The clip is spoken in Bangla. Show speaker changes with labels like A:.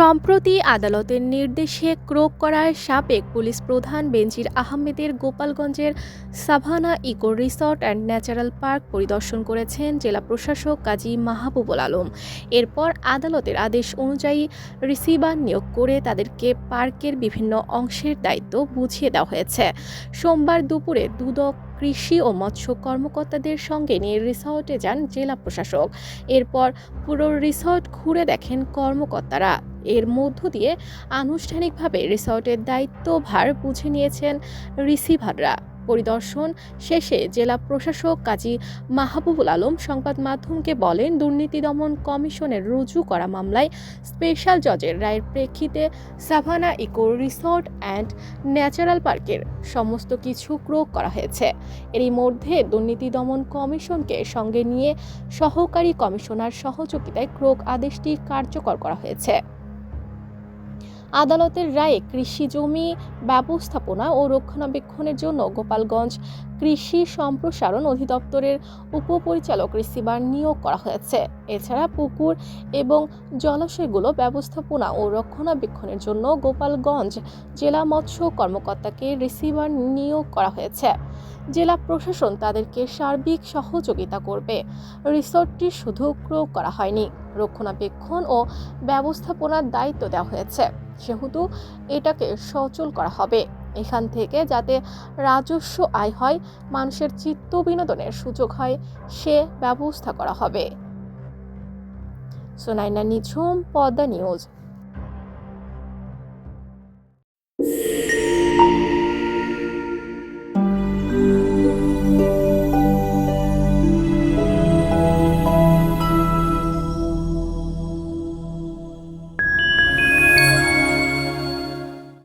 A: সম্প্রতি আদালতের নির্দেশে ক্রোক করার সাবেক পুলিশ প্রধান বেনজির আহমেদের গোপালগঞ্জের Savanna eco resort and natural park পরিদর্শন করেছেন জেলা প্রশাসক কাজী মাহবুবুল আলম। এরপর আদালতের আদেশ অনুযায়ী রিসিভার নিয়োগ করে তাদেরকে পার্কের বিভিন্ন অংশের দায়িত্ব বুঝিয়ে দেওয়া হয়েছে। সোমবার দুপুরে দুদক কৃষি ও মৎস্য কর্মকর্তাদের সঙ্গে নিয়ে রিসর্টে যান জেলা প্রশাসক। এরপর পুরো রিসর্ট ঘুরে দেখেন কর্মকর্তারা। এর মধ্য দিয়ে আনুষ্ঠানিকভাবে রিসর্টের দায়িত্বভার বুঝে নিয়েছেন রিসিভাররা। পরিদর্শন শেষে জেলা প্রশাসক কাজী মাহবুবুল আলম সংবাদ মাধ্যমকে বলেন, দুর্নীতি দমন কমিশনের রুজু করা মামলায় স্পেশাল জজের রায়ের প্রেক্ষিতে Savanna eco resort and natural পার্কের সমস্ত কিছু ক্রোক করা হয়েছে। এরই মধ্যে দুর্নীতি দমন কমিশনকে সঙ্গে নিয়ে সহকারী কমিশনার সহযোগিতায় ক্রোক আদেশটি কার্যকর করা হয়েছে। আদালতের রায়ে কৃষি জমি ব্যবস্থাপনা ও রক্ষণাবেক্ষণের জন্য গোপালগঞ্জ কৃষি সম্প্রসারণ অধিদপ্তরের উপপরিচালক রিসিভার নিয়োগ করা হয়েছে। এছাড়া পুকুর এবং জলাশয়গুলো ব্যবস্থাপনা ও রক্ষণাবেক্ষণের জন্য গোপালগঞ্জ জেলা মৎস্য কর্মকর্তাকে রিসিভার নিয়োগ করা হয়েছে। জেলা প্রশাসন তাদেরকে সার্বিক সহযোগিতা করবে। রিসর্টটি শুধু ক্রয় করা হয়নি, রক্ষণাবেক্ষণ ও ব্যবস্থাপনার দায়িত্ব দেওয়া হয়েছে। সেহেতু এটাকে সচল করা হবে। এখান থেকে যাতে রাজস্ব আয় হয়, মানুষের চিত্ত বিনোদনের সুযোগ হয়, সে ব্যবস্থা করা হবে। সোনাইনা নিঝুম, পদ্মা নিউজ।